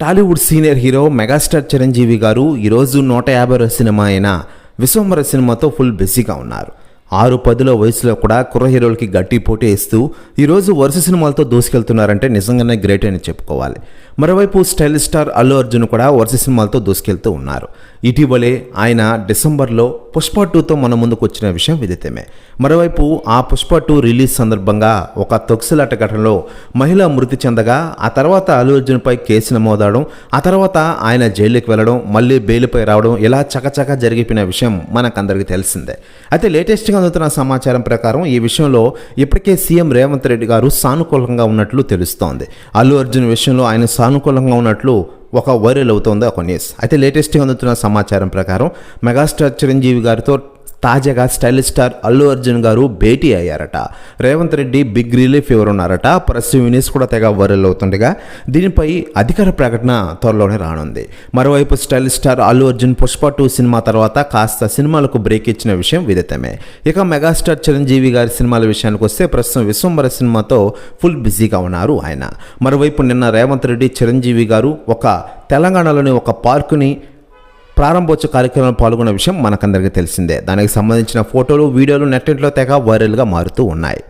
Tollywood senior hero megastar Chiranjeevi garu ఈరోజు నూట యాభై సినిమా అయిన విశ్వంబర సినిమాతో ఫుల్ బిజీగా ఉన్నారు. ఆరు పదుల వయసులో కూడా కుర్ర హీరోలకి గట్టి పోటీ ఇస్తూ ఈరోజు వరుస సినిమాలతో దూసుకెళ్తున్నారంటే నిజంగానే గ్రేట్ అని చెప్పుకోవాలి. మరోవైపు స్టైల్ స్టార్ అల్లు అర్జున్ కూడా వరుస సినిమాలతో దూసుకెళ్తూ ఉన్నారు. ఇటీవలే ఆయన డిసెంబర్లో పుష్ప టూతో మన ముందుకు వచ్చిన విషయం విదితమే మరోవైపు ఆ పుష్ప టూ రిలీజ్ సందర్భంగా ఒక తొక్సిలాట ఘటనలో మహిళ మృతి చెందగా ఆ తర్వాత అల్లు అర్జున్పై కేసు నమోదవడం ఆ తర్వాత ఆయన జైలుకి వెళ్ళడం మళ్ళీ బెయిల్పై రావడం ఇలా చకచక జరిగిపోయిన విషయం మనకందరికీ తెలిసిందే. అయితే లేటెస్ట్గా అందుతున్న సమాచారం ప్రకారం ఈ విషయంలో ఇప్పటికే సీఎం రేవంత్ రెడ్డి గారు సానుకూలంగా ఉన్నట్లు తెలుస్తోంది. అల్లు అర్జున్ విషయంలో ఆయన సానుకూలంగా ఉన్నట్లు ఒక వైరల్ అవుతోంది ఒక న్యూస్. అయితే లేటెస్ట్గా అందుతున్న సమాచారం ప్రకారం మెగాస్టార్ చిరంజీవి గారితో తాజాగా స్టైల్ స్టార్ అల్లు అర్జున్ గారు భేటీ అయ్యారట. రేవంత్ రెడ్డి బిగ్ రిలీఫ్ ఉన్నారట ప్రస్తుతం యూనిస్ కూడా తెగ వైరల్ అవుతుండగా దీనిపై అధికార ప్రకటన త్వరలోనే రానుంది. మరోవైపు style star Allu Arjun Pushpa two cinema తర్వాత కాస్త సినిమాలకు బ్రేక్ ఇచ్చిన విషయం విదితమే. ఇక మెగాస్టార్ చిరంజీవి గారి సినిమాల విషయానికి వస్తే ప్రస్తుతం విశ్వంబర సినిమాతో ఫుల్ బిజీగా ఉన్నారు ఆయన. మరోవైపు నిన్న రేవంత్ రెడ్డి చిరంజీవి గారు ఒక తెలంగాణలోని ఒక పార్కుని ప్రారంభోత్సవ కార్యక్రమంలో పాల్గొన్న విషయం మనకందరికీ తెలిసిందే. దానికి సంబంధించిన ఫోటోలు వీడియోలు నెట్టింట్లో తెగ వైరల్గా మారుతూ ఉన్నాయి.